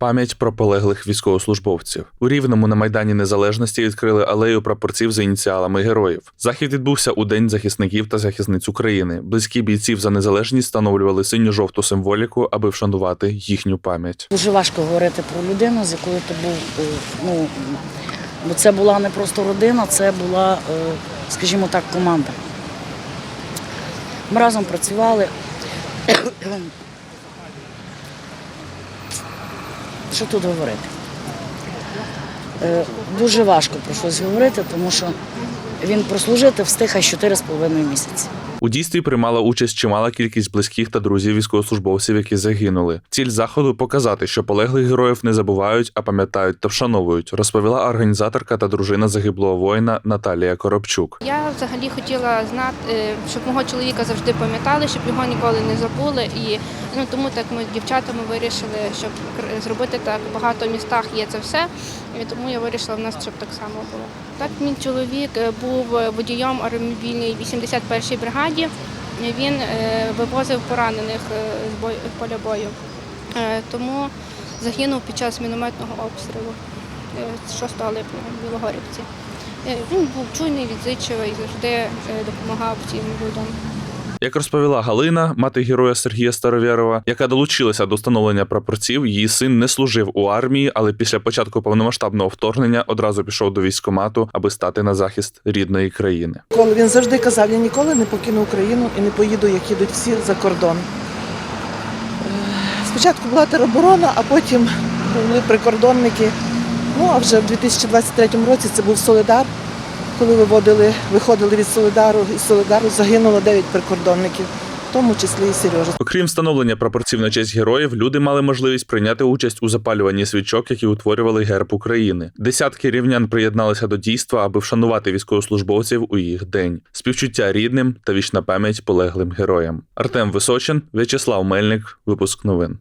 Пам'ять про полеглих військовослужбовців у Рівному на майдані Незалежності відкрили алею прапорців за ініціалами героїв. Захід відбувся у День захисників та захисниць України. Близькі бійців за незалежність встановлювали синьо-жовту символіку, аби вшанувати їхню пам'ять. Дуже важко говорити про людину, з якою ти був. е, Ну, бо це була не просто родина, це була, е, скажімо так, команда. Ми разом працювали. Що тут говорити? Е, Дуже важко про щось говорити, тому що він прослужити встиг аж 4,5 місяці. У дійстві приймала участь чимала кількість близьких та друзів військовослужбовців, які загинули. Ціль заходу показати, що полеглих героїв не забувають, а пам'ятають та вшановують, розповіла організаторка та дружина загиблого воїна Наталія Коробчук. Я взагалі хотіла знати, е, щоб мого чоловіка завжди пам'ятали, щоб його ніколи не забули. І ну тому так ми з дівчатами вирішили, щоб зробити так. Багато містах є це все. І тому я вирішила в нас, щоб так само було. Так, мій чоловік е, був водієм аеромобільній 81-й бригаді. Він е, вивозив поранених е, з поля бою. Е, Тому загинув під час мінометного обстрілу е, 6 липня в Білогорівці. Він був чуйний, відзичливий, завжди допомагав цим людям. Як розповіла Галина, мати героя Сергія Старовєрова, яка долучилася до встановлення прапорців, її син не служив у армії, але після початку повномасштабного вторгнення одразу пішов до військкомату, аби стати на захист рідної країни. Коли він завжди казав, я ніколи не покину Україну і не поїду, як їдуть всі за кордон. Е, Спочатку була тероборона, а потім були прикордонники. Ну а вже в 2023 році це був Солидар, коли виводили, виходили від Солидару, і Солидару загинуло 9 прикордонників, в тому числі і Сережа. Окрім встановлення прапорців на честь героїв, люди мали можливість прийняти участь у запалюванні свічок, які утворювали герб України. Десятки рівнян приєдналися до дійства, аби вшанувати військовослужбовців у їх день. Співчуття рідним та вічна пам'ять полеглим героям. Артем Височин, В'ячеслав Мельник, випуск новин.